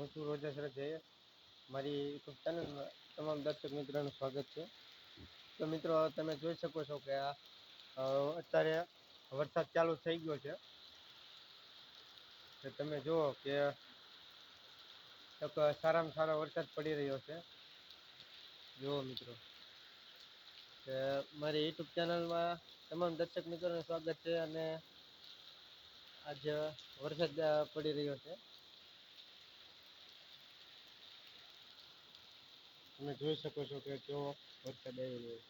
હું છું રોજા જય મારી યુટ્યુબ ચેનલમાં તમામ દર્શક મિત્રોનું સ્વાગત છે. તો મિત્રો, તમે જોઈ શકો છો કે આ અત્યારે વરસાદ ચાલુ થઈ ગયો છે. તો તમે જુઓ કે એક સારામાં સારો વરસાદ પડી રહ્યો છે. જુઓ મિત્રો. કે મારી યુટ્યુબ ચેનલમાં તમામ દર્શક મિત્રોનું સ્વાગત છે અને આજે વરસાદ પડી રહ્યો છે. તમે જોઈ શકો છો કે કેવો વરસાદ આવી રહ્યો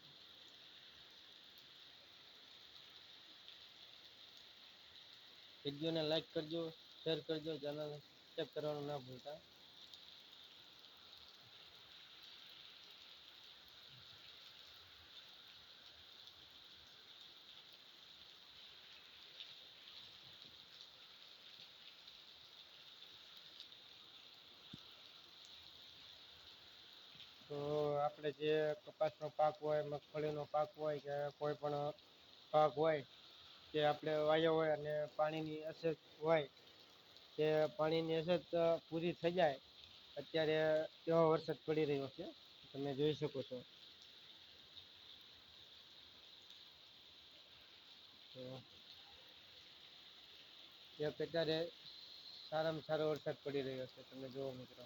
વિડીયોને લાઈક કરજો, શેર કરજો ચેનલ સબસ્ક્રાઈબ કરવાનું ના ભૂલતા. તો આપણે જે કપાસનો પાક હોય, મગફળીનો પાક હોય કે કોઈ પણ પાક હોય કે આપણે વાયો હોય અને પાણીની અછત હોય કે પાણીની અછત પૂરી થઈ જાય, અત્યારે કેવો વરસાદ પડી રહ્યો છે, તમે જોઈ શકો છો. તો એક અત્યારે સારામાં સારો વરસાદ પડી રહ્યો છે, તમે જુઓ મિત્રો.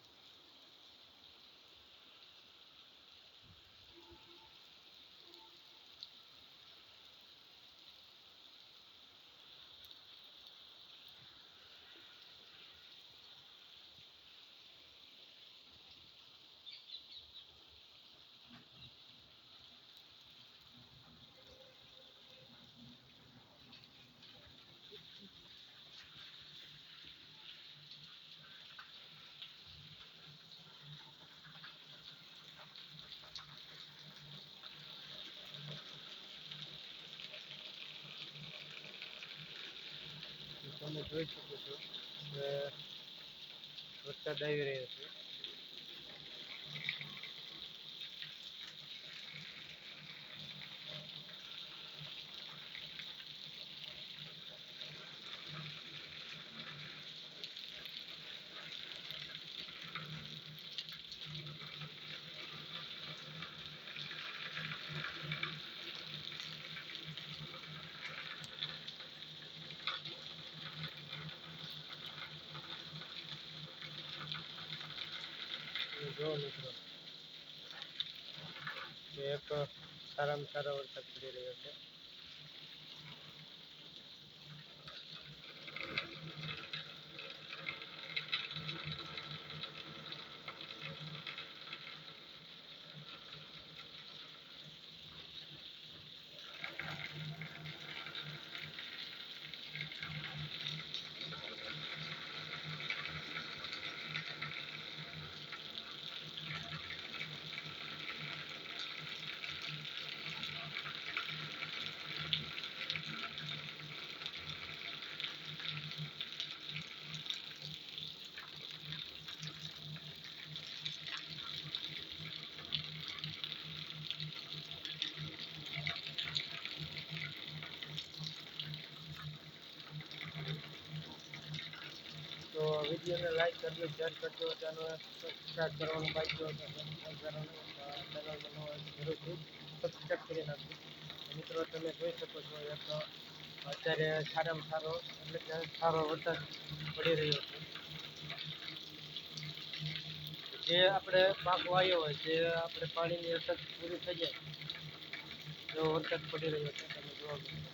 જોઈ શકો છો. વરસાદ આવી રહ્યો છે. જુઓ મિત્રો. એક સારામાં સારો વરસાદ પડી રહ્યો છે તો વિડીયોને લાઈક કરજો શેર કરજો ચેનલ સબસ્ક્રાઈબ કરવાનું તો સબસ્ક્રાઈબ કરવાનું ચેનલનું જરૂરથી સબસ્ક્રાઈબ કરી નાખજો. મિત્રો, તમે જોઈ શકો છો, એક અત્યારે સારામાં સારો, એટલે કે સારો વરસાદ પડી રહ્યો છે. જે આપણે પાક વાયો હોય, જે આપણે પાણીની અસર પૂરી થઈ જાય, એવો વરસાદ પડી રહ્યો છે. તમે જોવા મળે